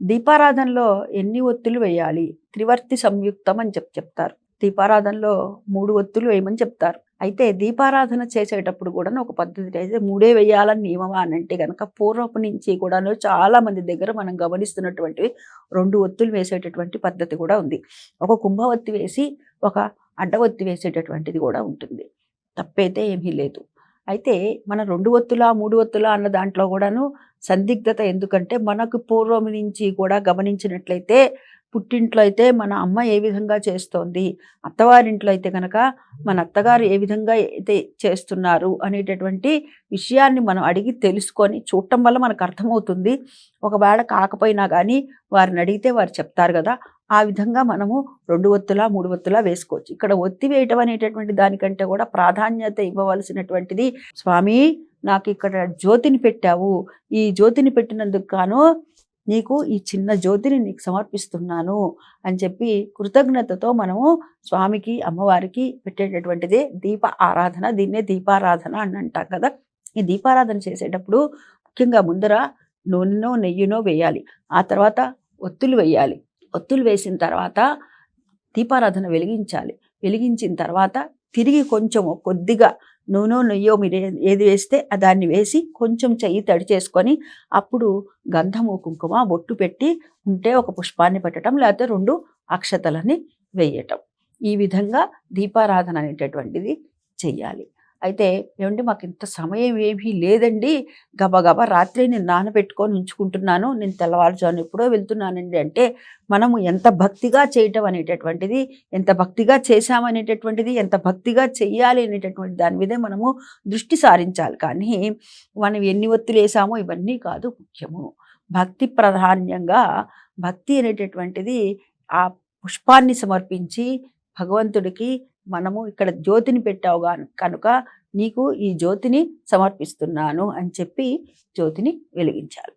దీపారాధనలో ఎన్ని ఒత్తులు వేయాలి? త్రివర్తి సంయుక్తం అని చెప్ చెప్తారు. దీపారాధనలో మూడు ఒత్తులు వేయమని చెప్తారు. అయితే దీపారాధన చేసేటప్పుడు కూడా ఒక పద్ధతి అయితే మూడే వేయాలని నియమమా అని అంటే కనుక పూర్వపు నుంచి కూడాను చాలా మంది దగ్గర మనం గమనిస్తున్నటువంటివి రెండు ఒత్తులు వేసేటటువంటి పద్ధతి కూడా ఉంది. ఒక కుంభవత్తి వేసి ఒక అడ్డవత్తి వేసేటటువంటిది కూడా ఉంటుంది. తప్పైతే ఏమీ లేదు. అయితే మన రెండు ఒత్తులా మూడు ఒత్తులా అన్న దాంట్లో కూడాను సందిగ్ధత ఎందుకంటే మనకు పూర్వం నుంచి కూడా గమనించినట్లయితే పుట్టింట్లో అయితే మన అమ్మ ఏ విధంగా చేస్తోంది అత్తవారింట్లో అయితే కనుక మన అత్తగారు ఏ విధంగా అయితే చేస్తున్నారు అనేటటువంటి విషయాన్ని మనం అడిగి తెలుసుకొని చూడటం వల్ల మనకు అర్థమవుతుంది. ఒకవేళ కాకపోయినా కానీ వారిని అడిగితే వారు చెప్తారు కదా ఆ విధంగా మనము రెండు ఒత్తులా మూడు ఒత్తులా వేసుకోవచ్చు. ఇక్కడ ఒత్తి వేయటం అనేటటువంటి దానికంటే కూడా ప్రాధాన్యత ఇవ్వవలసినటువంటిది స్వామి నాకు ఇక్కడ జ్యోతిని పెట్టావు. ఈ జ్యోతిని పెట్టినందుకు గాను నీకు ఈ చిన్న జ్యోతిని నీకు సమర్పిస్తున్నాను అని చెప్పి కృతజ్ఞతతో మనము స్వామికి అమ్మవారికి పెట్టేటటువంటిదే దీప ఆరాధన. దీన్నే దీపారాధన అని అంటాం కదా. ఈ దీపారాధన చేసేటప్పుడు ముఖ్యంగా ముందర నూనెనో నెయ్యినో వేయాలి. ఆ తర్వాత ఒత్తులు వేయాలి. ఒత్తులు వేసిన తర్వాత దీపారాధన వెలిగించాలి. వెలిగించిన తర్వాత తిరిగి కొంచెం కొద్దిగా నూనె నెయ్యో మీరు ఏది వేస్తే దాన్ని వేసి కొంచెం చెయ్యి తడి చేసుకొని అప్పుడు గంధము కుంకుమ బొట్టు పెట్టి ఉంటే ఒక పుష్పాన్ని పెట్టడం లేకపోతే రెండు అక్షతలని వేయటం. ఈ విధంగా దీపారాధన అనేటటువంటిది చెయ్యాలి. అయితే ఏమండి మాకు ఇంత సమయం ఏమీ లేదండి. గబగబా రాత్రి నేను నానబెట్టుకొని ఉంచుకుంటున్నాను. నేను తెల్లవారుజాను ఎప్పుడో వెళ్తున్నానండి. అంటే మనము ఎంత భక్తిగా చేయటం అనేటటువంటిది ఎంత భక్తిగా చేశామనేటటువంటిది ఎంత భక్తిగా చెయ్యాలి అనేటటువంటి దాని మీదే మనము దృష్టి సారించాలి. కానీ మనం ఎన్ని ఒత్తులు వేసామో ఇవన్నీ కాదు ముఖ్యము. భక్తి ప్రాధాన్యంగా భక్తి అనేటటువంటిది ఆ పుష్పాన్ని సమర్పించి భగవంతుడికి మనము ఇక్కడ జ్యోతిని పెట్టావు కనుక నీకు ఈ జ్యోతిని సమర్పిస్తున్నాను అని చెప్పి జ్యోతిని వెలిగించాలి.